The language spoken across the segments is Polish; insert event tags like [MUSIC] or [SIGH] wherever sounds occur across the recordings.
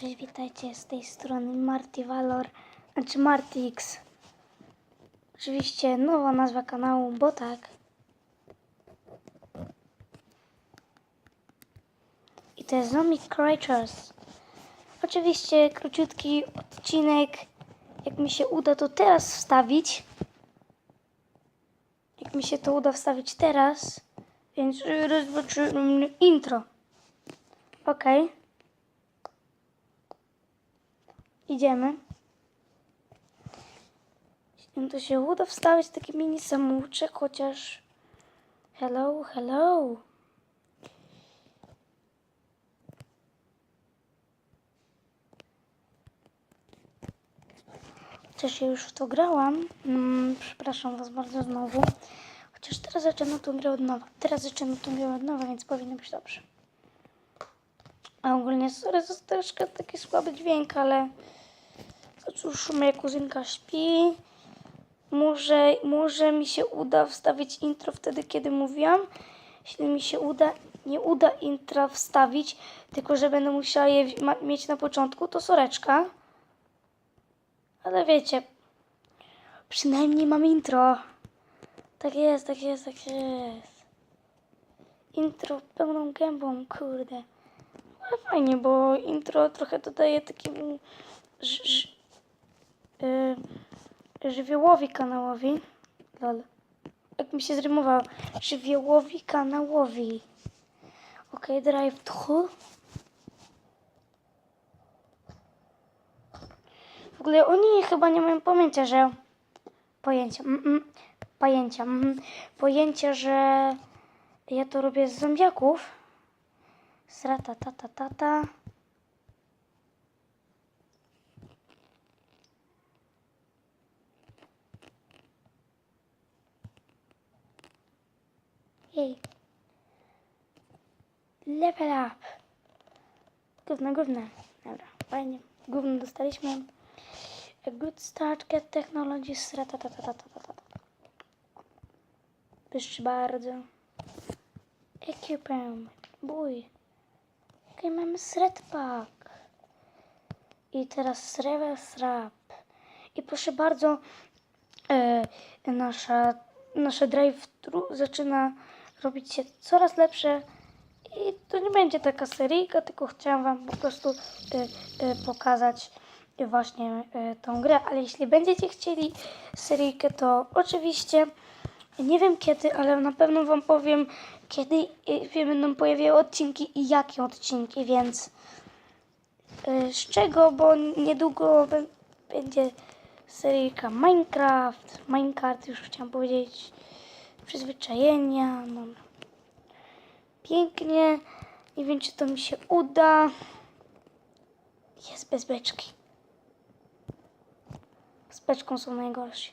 Cześć, witajcie z tej strony Marty Valor, znaczy Marty X. Oczywiście nowa nazwa kanału, bo tak. I to jest Zombie Creatures. Oczywiście króciutki odcinek, jak mi się uda to teraz wstawić. Jak mi się to uda wstawić teraz, więc rozpoczynamy intro. Okej. Idziemy. Jeśli to się uda wstawić taki mini samouczek, chociaż... Hello, hello. Chociaż ja już w to grałam. Mm, przepraszam Was bardzo znowu. Chociaż teraz zaczynam tą grę od nowa. Teraz zaczynam tą grę od nowa, więc powinno być dobrze. A ogólnie, sorry, jest troszkę taki słaby dźwięk, ale... Cóż, moja kuzynka śpi. Może, może mi się uda wstawić intro wtedy, kiedy mówiłam. Jeśli mi się uda, nie uda intra wstawić, tylko że będę musiała je mieć na początku, to soreczka. Ale wiecie, przynajmniej mam intro. Tak jest, tak jest, tak jest. Intro pełną gębą, kurde. Ale fajnie, bo intro trochę dodaje takiemu y, żywiołowi kanałowi. Lol. Jak mi się zrymowało. Żywiołowi kanałowi. Ok, drive thru. W ogóle oni chyba nie mają pojęcia, że... Pojęcia. Mm, mm, pojęcia. Mm, pojęcia, że ja to robię z zombiaków. Srata, tata, tata. Level up. Gówno, gówno. Dobra, fajnie. Gówno dostaliśmy. A good start, get technology. Srata, tata, tata, tata. Proszę bardzo. Equipment. Bój. Okej, mamy thread pack. I teraz server srap. I proszę bardzo, e, nasza, drive-thru zaczyna robić się coraz lepsze. I to nie będzie taka seryjka, tylko chciałam Wam po prostu e, e, pokazać właśnie e, tą grę. Ale jeśli będziecie chcieli seryjkę, to oczywiście nie wiem kiedy, ale na pewno Wam powiem, kiedy się będą pojawiały odcinki i jakie odcinki, więc e, z czego, bo niedługo bę- będzie seryjka Minecraft, Minecraft już chciałam powiedzieć, przyzwyczajenia, no. Pięknie, nie wiem czy to mi się uda. Jest bez beczki. Z beczką są najgorsi.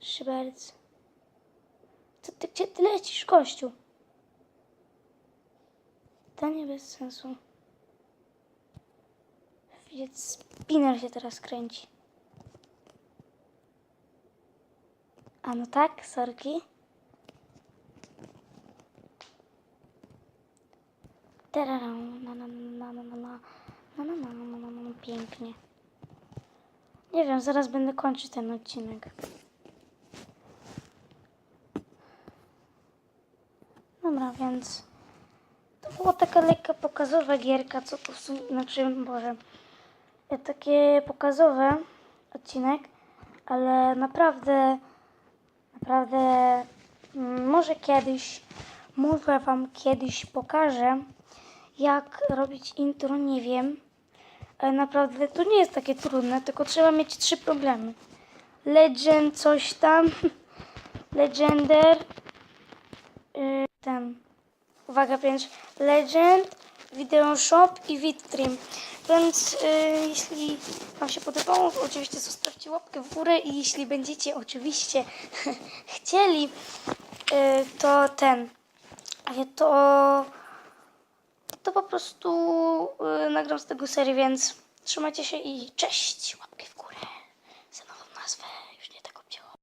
Szyberc. Co ty, gdzie ty lecisz, gościu? To nie bez sensu. Widzieć, spinner się teraz kręci. A no tak, sorki. Pięknie. Nie wiem, zaraz będę kończyć ten odcinek. Dobra, więc to była taka lekka pokazowa gierka, co tu w sumie, znaczy, Boże, e, takie pokazowe odcinek, ale naprawdę, naprawdę, mm, może kiedyś, może Wam kiedyś pokażę, jak robić intro, nie wiem. Naprawdę to nie jest takie trudne, tylko trzeba mieć trzy problemy. Legend, coś tam, [LAUGHS] Legender, y, ten, uwaga, pięć, Legend, Video Shop i Vidtrim. Więc y, jeśli Wam się podobało, oczywiście zostawcie łapkę w górę i jeśli będziecie oczywiście [LAUGHS] chcieli, y, to ten, to po prostu y, nagram z tego serię, więc trzymajcie się i cześć!